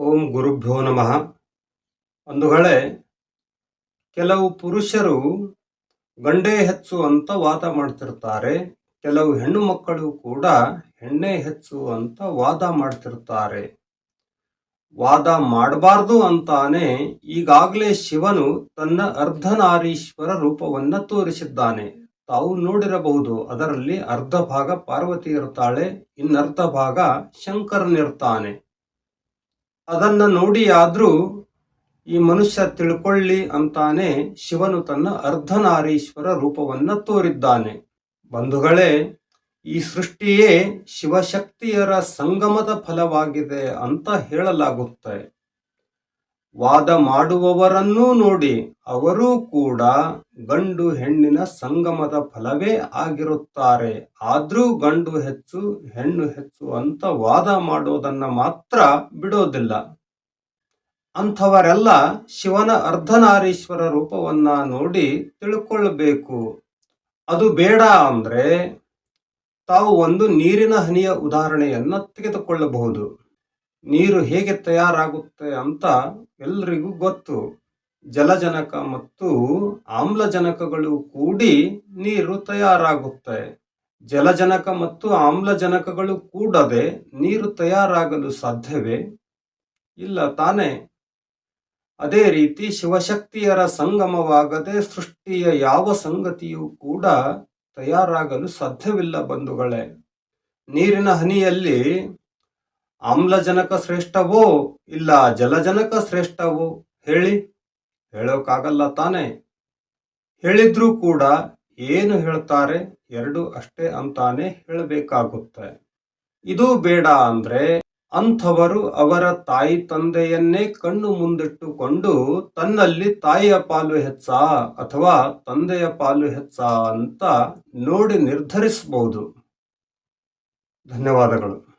ಓಂ ಗುರುಭ್ಯೋ ನಮಃ. ಬಂಧುಗಳೇ, ಕೆಲವು ಪುರುಷರು ಗಂಡೇ ಹೆಚ್ಚು ಅಂತ ವಾದ ಮಾಡ್ತಿರ್ತಾರೆ. ಕೆಲವು ಹೆಣ್ಣು ಮಕ್ಕಳು ಕೂಡ ಹೆಣ್ಣೆ ಹೆಚ್ಚು ಅಂತ ವಾದ ಮಾಡ್ತಿರ್ತಾರೆ. ವಾದ ಮಾಡಬಾರ್ದು ಅಂತಾನೆ ಈಗಾಗಲೇ ಶಿವನು ತನ್ನ ಅರ್ಧನಾರೀಶ್ವರ ರೂಪವನ್ನು ತೋರಿಸಿದ್ದಾನೆ. ತಾವು ನೋಡಿರಬಹುದು, ಅದರಲ್ಲಿ ಅರ್ಧ ಭಾಗ ಪಾರ್ವತಿ ಇರ್ತಾಳೆ ಇನ್ನರ್ಧ ಭಾಗ ಶಂಕರನಿರ್ತಾನೆ. ಅದನ್ನ ನೋಡಿ ಆದ್ರೂ ಈ ಮನುಷ್ಯ ತಿಳ್ಕೊಳ್ಳಿ ಅಂತಾನೆ ಶಿವನು ತನ್ನ ಅರ್ಧನಾರೀಶ್ವರ ರೂಪವನ್ನ ತೋರಿದ್ದಾನೆ. ಬಂಧುಗಳೇ, ಈ ಸೃಷ್ಟಿಯೇ ಶಿವಶಕ್ತಿಯರ ಸಂಗಮದ ಫಲವಾಗಿದೆ ಅಂತ ಹೇಳಲಾಗುತ್ತೆ. ವಾದ ಮಾಡುವವರನ್ನೂ ನೋಡಿ ಅವರೂ ಕೂಡ ಗಂಡು ಹೆಣ್ಣಿನ ಸಂಗಮದ ಫಲವೇ ಆಗಿರುತ್ತಾರೆ. ಆದ್ರೂ ಗಂಡು ಹೆಚ್ಚು, ಹೆಣ್ಣು ಹೆಚ್ಚು ಅಂತ ವಾದ ಮಾಡೋದನ್ನ ಮಾತ್ರ ಬಿಡೋದಿಲ್ಲ. ಅಂಥವರೆಲ್ಲ ಶಿವನ ಅರ್ಧನಾರೀಶ್ವರ ರೂಪವನ್ನ ನೋಡಿ ತಿಳ್ಕೊಳ್ಬೇಕು. ಅದು ಬೇಡ ಅಂದ್ರೆ ತಾವು ಒಂದು ನೀರಿನ ಹನಿಯ ಉದಾಹರಣೆಯನ್ನು ತೆಗೆದುಕೊಳ್ಳಬಹುದು. ನೀರು ಹೇಗೆ ತಯಾರಾಗುತ್ತೆ ಅಂತ ಎಲ್ರಿಗೂ ಗೊತ್ತು. ಜಲಜನಕ ಮತ್ತು ಆಮ್ಲಜನಕಗಳು ಕೂಡಿ ನೀರು ತಯಾರಾಗುತ್ತೆ. ಜಲಜನಕ ಮತ್ತು ಆಮ್ಲಜನಕಗಳು ಕೂಡದೆ ನೀರು ತಯಾರಾಗಲು ಸಾಧ್ಯವೇ? ಇಲ್ಲ ತಾನೇ. ಅದೇ ರೀತಿ ಶಿವಶಕ್ತಿಯರ ಸಂಗಮವಾಗದೆ ಸೃಷ್ಟಿಯ ಯಾವ ಸಂಗತಿಯೂ ಕೂಡ ತಯಾರಾಗಲು ಸಾಧ್ಯವಿಲ್ಲ ಬಂಧುಗಳೇ. ನೀರಿನ ಹನಿಯಲ್ಲಿ ಆಮ್ಲಜನಕ ಶ್ರೇಷ್ಠವೋ ಇಲ್ಲ ಜಲಜನಕ ಶ್ರೇಷ್ಠವೋ? ಹೇಳಿ. ಹೇಳೋಕ್ಕಾಗಲ್ಲ ತಾನೆ. ಹೇಳಿದ್ರೂ ಕೂಡ ಏನು ಹೇಳ್ತಾರೆ ಎರಡು ಅಷ್ಟೇ ಅಂತಾನೆ ಹೇಳಬೇಕಾಗುತ್ತೆ. ಇದು ಬೇಡ ಅಂದ್ರೆ ಅಂಥವರು ಅವರ ತಾಯಿ ತಂದೆಯನ್ನೇ ಕಣ್ಣು ಮುಂದಿಟ್ಟುಕೊಂಡು ತನ್ನಲ್ಲಿ ತಾಯಿಯ ಪಾಲು ಹೆಚ್ಚ ಅಥವಾ ತಂದೆಯ ಪಾಲು ಹೆಚ್ಚ ಅಂತ ನೋಡಿ ನಿರ್ಧರಿಸಬಹುದು ಧನ್ಯವಾದಗಳು.